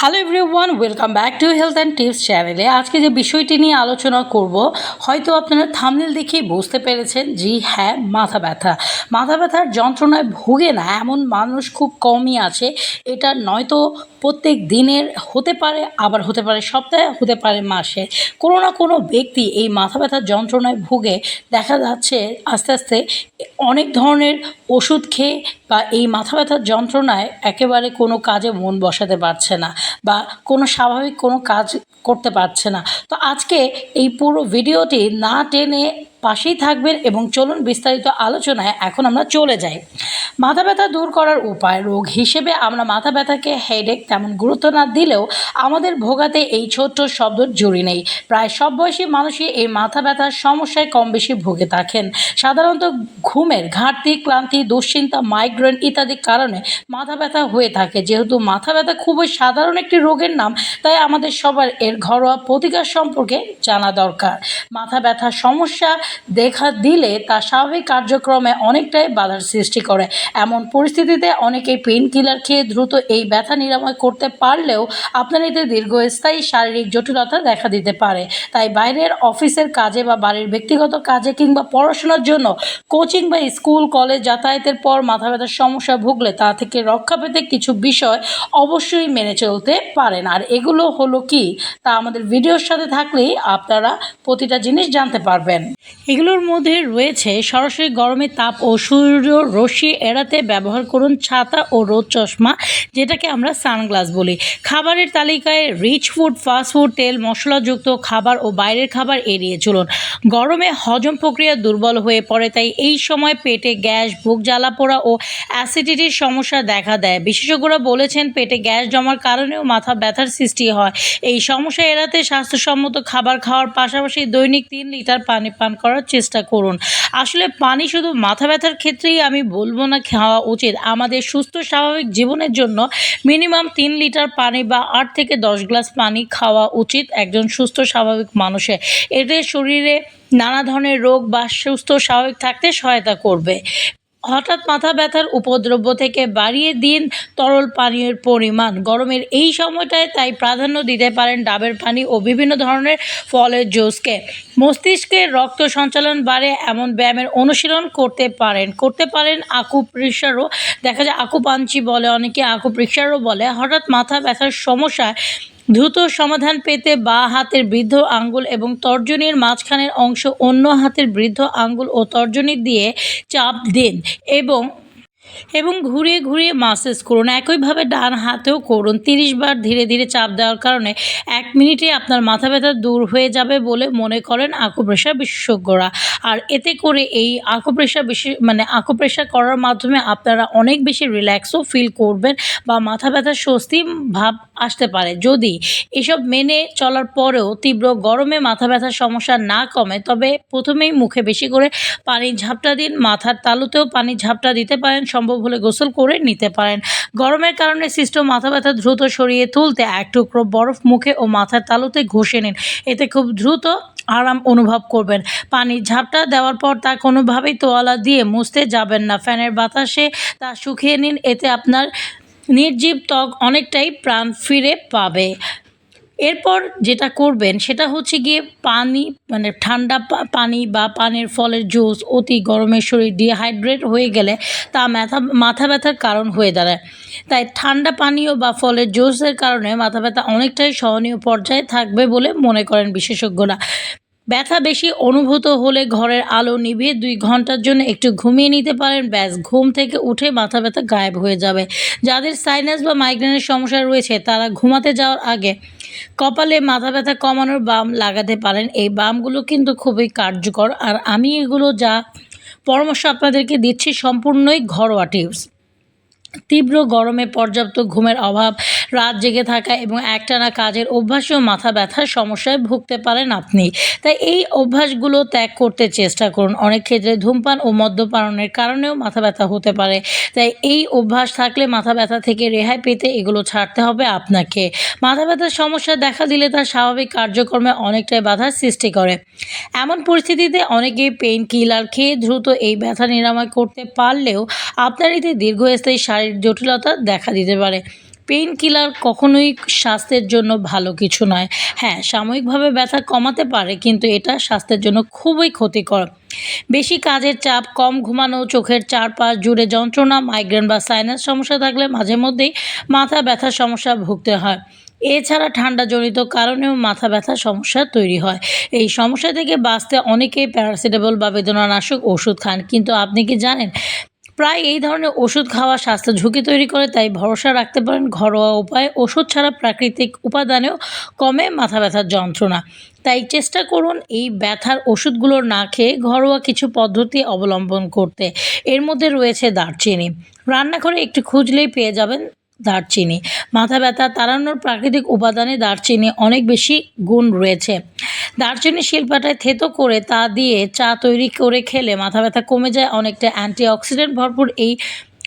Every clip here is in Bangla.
Hello everyone welcome back to health and tips চ্যানেলে আজকে যে বিষয়টি নিয়ে আলোচনা করব, হয়তো আপনারা থামনেল দেখেই বুঝতে পেরেছেন, জি হ্যাঁ মাথা ব্যথা। মাথা ব্যথার যন্ত্রণায় ভুগে না, এমন মানুষ খুব কমই আছে। এটা নয়তো প্রত্যেক দিনের হতে পারে, আবার হতে পারে সপ্তাহে, হতে পারে মাসে। কোনো না কোনো ব্যক্তি এই মাথা ব্যথার যন্ত্রণায় ভুগে দেখা যাচ্ছে আস্তে আস্তে অনেক ধরনের ওষুধ খেয়ে বা এই মাথা ব্যথার যন্ত্রণায় একেবারে কোনো কাজে মন বসাতে পারছে না বা কোনো স্বাভাবিক কোনো কাজ করতে পারছে না। তো আজকে এই পুরো ভিডিওটি না টেনে পাশেই থাকবেন এবং চলুন বিস্তারিত আলোচনায় এখন আমরা চলে যাই। মাথা ব্যথা দূর করার উপায়, রোগ হিসেবে আমরা মাথা ব্যথাকে হেডেক তেমন গুরুত্ব না দিলেও আমাদের ভোগাতে এই ছোট্ট শব্দ জুড়ি নেই। প্রায় সব বয়সী মানুষই এই মাথা ব্যথার সমস্যায় কম বেশি ভুগে থাকেন। সাধারণত ঘুমের ঘাটতি, ক্লান্তি, দুশ্চিন্তা মাইগ্রেন ইত্যাদি কারণে মাথা ব্যথা হয়ে থাকে। যেহেতু মাথা ব্যথা খুবই সাধারণ একটি রোগের নাম, তাই আমাদের সবার এর ঘরোয়া প্রতিকার সম্পর্কে জানা দরকার। মাথা ব্যথা সমস্যা দেখা দিলে তা স্বাভাবিক কার্যক্রমে অনেকটাই বাধার সৃষ্টি করে। এমন পরিস্থিতিতে অনেকেই পেন কিলার খেয়ে দ্রুত এই ব্যথা নিরাময় করতে পারলেও আপনার এতে দীর্ঘস্থায়ী শারীরিক জটিলতা দেখা দিতে পারে। তাই বাইরের অফিসের কাজে বা বাড়ির ব্যক্তিগত কাজে কিংবা পড়াশোনার জন্য কোচিং বা স্কুল কলেজ যাতায়াতের পর মাথা ব্যথার সমস্যা ভুগলে তা থেকে রক্ষা পেতে কিছু বিষয় অবশ্যই মেনে চলতে পারেন। আর এগুলো হলো কি? তা আমাদের ভিডিওর সাথে থাকলেই আপনারা প্রতিটা জিনিস জানতে পারবেন। এগুলোর মধ্যে রয়েছে সরাসরি গরমে তাপ ও সূর্য রশ্মি এড়াতে ব্যবহার করুন ছাতা ও রোদ চশমা, যেটাকে আমরা সানগ্লাস বলি। খাবারের তালিকায় রিচ ফুড ফাস্ট ফুড তেল, মশলাযুক্ত খাবার ও বাইরের খাবার এড়িয়ে চলুন। গরমে হজম প্রক্রিয়া দুর্বল হয়ে পড়ে, তাই এই সময় পেটে গ্যাস, বুক জ্বালা পোড়া ও অ্যাসিডিটির সমস্যা দেখা দেয়। বিশেষজ্ঞরা বলেছেন পেটে গ্যাস জমার কারণেও মাথা ব্যথার সৃষ্টি হয়। এই সমস্যা এড়াতে স্বাস্থ্যসম্মত খাবার খাওয়ার পাশাপাশি দৈনিক তিন লিটার পানি পান করার চেষ্টা করুন। আসলে পানি শুধু মাথা ব্যথার ক্ষেত্রেই আমি বলব না, খাওয়া উচিত। আমাদের সুস্থ, স্বাভাবিক জীবনের জন্য মিনিমাম তিন লিটার পানি বা আট থেকে দশ গ্লাস পানি খাওয়া উচিত একজন সুস্থ, স্বাভাবিক মানুষে। এতে শরীরে নানা ধরনের রোগ বা সুস্থ, স্বাভাবিক থাকতে সহায়তা করবে। হঠাৎ মাথা ব্যথার উপদ্রব্য থেকে বাড়িয়ে দিন তরল পানীয়ের পরিমাণ। গরমের এই সময়টায় তাই প্রাধান্য দিতে পারেন ডাবের পানি ও বিভিন্ন ধরনের ফলের জুসকে। মস্তিষ্কে রক্ত সঞ্চালন বাড়ে, এমন ব্যায়ামের অনুশীলন করতে পারেন। করতে পারেন আকুপ্রেশারও দেখা যায়, আকুপাঞ্চি বলে অনেকে আকুপ্রেশারও বলে। হঠাৎ মাথা ব্যথার সমস্যায় দ্রুত সমাধান পেতে বা হাতের বৃদ্ধ আঙ্গুল এবং তর্জনীর মাঝখানের অংশ অন্য হাতের বৃদ্ধ আঙ্গুল ও তর্জনী দিয়ে চাপ দিন এবং এবং ঘুরিয়ে ঘুরিয়ে মাসেজ করুন। একইভাবে ডান হাতেও করুন। তিরিশ বার ধীরে ধীরে চাপ দেওয়ার কারণে এক মিনিটে আপনার মাথা ব্যথা দূর হয়ে যাবে বলে মনে করেন আকুপ্রেশার বিশেষজ্ঞরা। আর এতে করে এই আকুপ্রেশার বিশেষ মানে আকুপ্রেশার করার মাধ্যমে আপনারা অনেক বেশি রিল্যাক্সও ফিল করবেন বা মাথা ব্যথার স্বস্তি ভাব আসতে পারে। যদি এসব মেনে চলার পরেও তীব্র গরমে মাথা ব্যথার সমস্যা না কমে, তবে প্রথমেই মুখে বেশি করে পানির ঝাপটা দিন। মাথার তালুতেও পানি ঝাপটা দিতে পারেন। সম্ভব হলে গোসল করে নিতে পারেন। গরমের কারণে সৃষ্ট মাথা ব্যথা দ্রুত সরিয়ে তুলতে এক টুকরো বরফ মুখে ও মাথার তালুতে ঘষে নিন। এতে খুব দ্রুত আরাম অনুভব করবেন। পানির ঝাপটা দেওয়ার পর তা কোনোভাবেই তোয়ালা দিয়ে মুছতে যাবেন না। ফ্যানের বাতাসে তা শুকিয়ে নিন। এতে আপনার নির্জীব ত্বক অনেকটাই প্রাণ ফিরে পাবে। এরপর যেটা করবেন, সেটা হচ্ছে গিয়ে পানি মানে ঠান্ডা পানি বা পানির ফলের জুস অতি গরমের শরীর ডিহাইড্রেট হয়ে গেলে তা মাথা মাথা ব্যথার কারণ হয়ে দাঁড়ায়। তাই ঠান্ডা পানীয় বা ফলের জুসের কারণে মাথা ব্যথা অনেকটাই সহনীয় পর্যায়ে থাকবে বলে মনে করেন বিশেষজ্ঞরা। ব্যথা বেশি অনুভূত হলে ঘরের আলো নিভিয়ে দুই ঘণ্টার জন্য একটু ঘুমিয়ে নিতে পারেন। ব্যাস, ঘুম থেকে উঠে মাথা ব্যথা গায়েব হয়ে যাবে। যাদের সাইনাস বা মাইগ্রেনের সমস্যা রয়েছে, তারা ঘুমাতে যাওয়ার আগে কপালে মাথা ব্যথা কমানোর বাম লাগাতে পারেন। এই বামগুলো কিন্তু খুবই কার্যকর। আর আমি এগুলো যা পরামর্শ আপনাদেরকে দিচ্ছি, সম্পূর্ণই ঘরোয়া টিপস। তীব্র গরমে পর্যাপ্ত ঘুমের অভাব, রাত জেগে থাকা এবং একটানা কাজের অভ্যাসেও মাথা ব্যথার সমস্যায় ভুগতে পারেন আপনি। তাই এই অভ্যাসগুলো ত্যাগ করতে চেষ্টা করুন। অনেক ক্ষেত্রে ধূমপান ও মদ্যপানের কারণেও মাথা ব্যথা হতে পারে। তাই এই অভ্যাস থাকলে মাথা ব্যথা থেকে রেহাই পেতে এগুলো ছাড়তে হবে আপনাকে। মাথা ব্যথার সমস্যা দেখা দিলে তার স্বাভাবিক কার্যক্রমে অনেকটাই বাধার সৃষ্টি করে। এমন পরিস্থিতিতে অনেকেই পেইন কিলার খেয়ে দ্রুত এই ব্যথা নিরাময় করতে পারলেও আপনার এতে দীর্ঘস্থায়ী শারীরিক জটিলতা দেখা দিতে পারে। পেইন কিলার কখনোই স্বাস্থ্যের জন্য ভালো কিছু নয়। হ্যাঁ সাময়িকভাবে ব্যথা কমাতে পারে, কিন্তু এটা স্বাস্থ্যের জন্য খুবই ক্ষতিকর। বেশি কাজের চাপ, কম ঘুমানো, চোখের চারপাশ জুড়ে যন্ত্রণা, মাইগ্রেন বা সাইনাস সমস্যা থাকলে মাঝে মধ্যেই মাথা ব্যথার সমস্যা ভুগতে হয়। এছাড়া ঠান্ডাজনিত কারণেও মাথা ব্যথা সমস্যা তৈরি হয়। এই সমস্যা থেকে বাঁচতে অনেকেই প্যারাসিটামল বা বেদনানাশক ওষুধ খান। কিন্তু আপনি কি জানেন প্রায় এই ধরনের ওষুধ খাওয়া স্বাস্থ্য ঝুঁকি তৈরি করে, তাই ভরসা রাখতে পারেন ঘরোয়া উপায়ে। ওষুধ ছাড়া প্রাকৃতিক উপাদানেও কমে মাথা ব্যথার যন্ত্রণা। তাই চেষ্টা করুন এই ব্যথার ওষুধগুলো না খেয়ে ঘরোয়া কিছু পদ্ধতি অবলম্বন করতে। এর মধ্যে রয়েছে দারচিনি। রান্নাঘরে একটু খুঁজলেই পেয়ে যাবেন দারচিনি। মাথা ব্যথা, তাড়ানোর প্রাকৃতিক উপাদানে দারচিনি অনেক বেশি গুণ রয়েছে। দারচিনি শিল্পাটায় থেতো করে তা দিয়ে চা তৈরি করে খেলে মাথা ব্যথা কমে যায়, অনেকটা অ্যান্টিঅক্সিডেন্ট ভরপুর। এই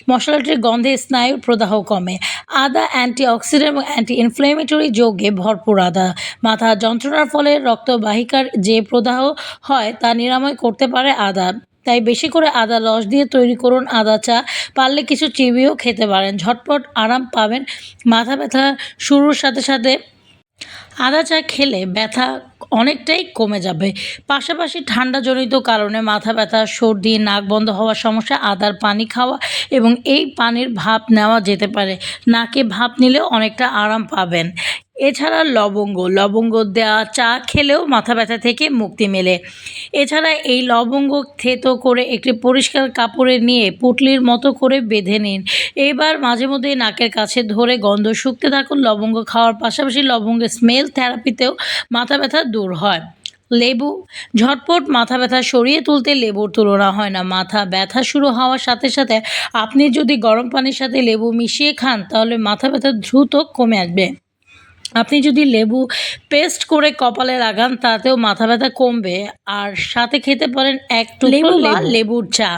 মশলাটির গন্ধে স্নায়ুর প্রদাহ কমে। আদা অ্যান্টিঅক্সিডেন্ট এবং অ্যান্টি ইনফ্লেমেটরি যোগে ভরপুর আদা। মাথা যন্ত্রণার ফলে রক্তবাহিকার যে প্রদাহ হয় তা নিরাময় করতে পারে আদা। তাই বেশি করে আদা রস দিয়ে তৈরি করুন আদা চা। পারলে কিছু চিবিয়েও খেতে পারেন। ঝটপট আরাম পাবেন। মাথা ব্যথা শুরুর সাথে সাথে আদা চা খেলে ব্যথা অনেকটাই কমে যাবে। পাশাপাশি ঠান্ডাজনিত কারণে মাথা ব্যথা, সর্দি, নাক বন্ধ হওয়ার সমস্যা, আদার পানি খাওয়া এবং এই পানির ভাপ নেওয়া যেতে পারে। নাকে ভাপ নিলেও অনেকটা আরাম পাবেন। এছাড়া লবঙ্গ লবঙ্গ দেওয়া চা খেলেও মাথা ব্যথা থেকে মুক্তি মেলে। এছাড়া এই লবঙ্গ থেতো করে একটি পরিষ্কার কাপড়ে নিয়ে পুটলির মতো করে বেঁধে নিন। এবার মাঝে মধ্যে নাকের কাছে ধরে গন্ধ শুকতে থাকুন। লবঙ্গ খাওয়ার পাশাপাশি লবঙ্গের স্মেল থেরাপিতেও মাথা ব্যথা দূর হয়। লেবু, ঝটপট মাথা ব্যথা সরিয়ে তুলতে লেবুর তুলনা হয় না। মাথা ব্যথা শুরু হওয়ার সাথে সাথে আপনি যদি গরম পানির সাথে লেবু মিশিয়ে খান, তাহলে মাথা ব্যথা দ্রুত কমে আসবে। আপনি যদি লেবু পেস্ট করে কপালে লাগান তাতেও মাথা ব্যথা কমবে। আর সাথে খেতে পারেন এক লেবু বা লেবুর চা।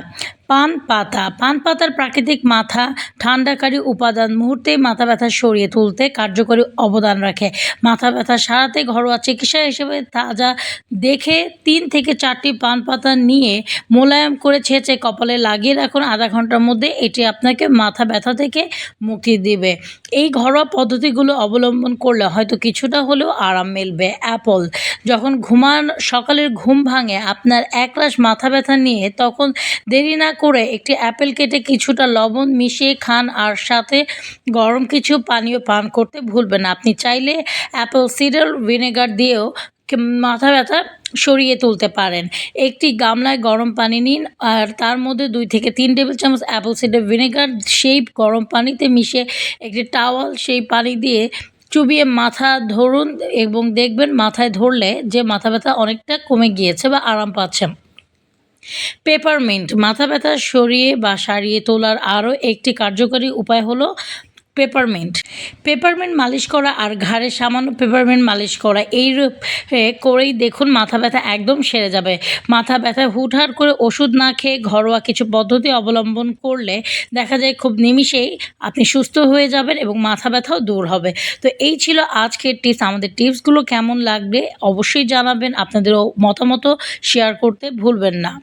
পান পাতা পান পাতার প্রাকৃতিক মাথা ঠান্ডাকারী উপাদান মুহূর্তেই মাথা ব্যথা সরিয়ে তুলতে কার্যকরী অবদান রাখে। মাথা ব্যথা সারাতে ঘরোয়া চিকিৎসা হিসেবে তাজা দেখে তিন থেকে চারটি পান পাতা নিয়ে মোলায়েম করে ছেঁচে কপালে লাগিয়ে রাখুন। আধা ঘণ্টার মধ্যে এটি আপনাকে মাথা ব্যথা থেকে মুক্তি দিবে। এই ঘরোয়া পদ্ধতিগুলো অবলম্বন করলে হয়তো কিছুটা হলেও আরাম মিলবে। অ্যাপল। যখন ঘুমান, সকালের ঘুম ভাঙে, আপনার একরাশ মাথা ব্যথা নিয়ে তখন দেরি না করে একটি অ্যাপেল কেটে কিছুটা লবণ মিশিয়ে খান আর সাথে গরম কিছু পানীয় পান করতে ভুলবেন আপনি চাইলে অ্যাপেল সিডার ভিনেগার দিয়েও মাথা ব্যথা সরিয়ে তুলতে পারেন। একটি গামলায় গরম পানি নিন আর তার মধ্যে দুই থেকে তিন টেবিল চামচ অ্যাপেল সিডার ভিনেগার সেই গরম পানিতে মিশিয়ে একটি টাওয়াল সেই পানি দিয়ে চুবিয়ে মাথা ধরুন এবং দেখবেন মাথায় ধরলে যে মাথা ব্যথা অনেকটা কমে গিয়েছে বা আরাম পাচ্ছেন। পেপারমিন্ট মাথা ব্যথা, সরিয়ে বা সারিয়ে তোলার আরও একটি কার্যকরী উপায় হলো পেপারমিন্ট পেপারমিন্ট মালিশ করা আর ঘাড়ে সামান্য পেপারমিন্ট মালিশ করা, এই করেই দেখুন মাথা ব্যথা একদম সেরে যাবে। মাথা ব্যথা হুটহাট করে ওষুধ না খেয়ে ঘরোয়া কিছু পদ্ধতি অবলম্বন করলে দেখা যায় খুব নিমিষেই আপনি সুস্থ হয়ে যাবেন এবং মাথা ব্যথাও দূর হবে। তো এই ছিল আজকের টিপস। আমাদের টিপসগুলো কেমন লাগবে অবশ্যই জানাবেন। আপনাদেরও মতামত শেয়ার করতে ভুলবেন না।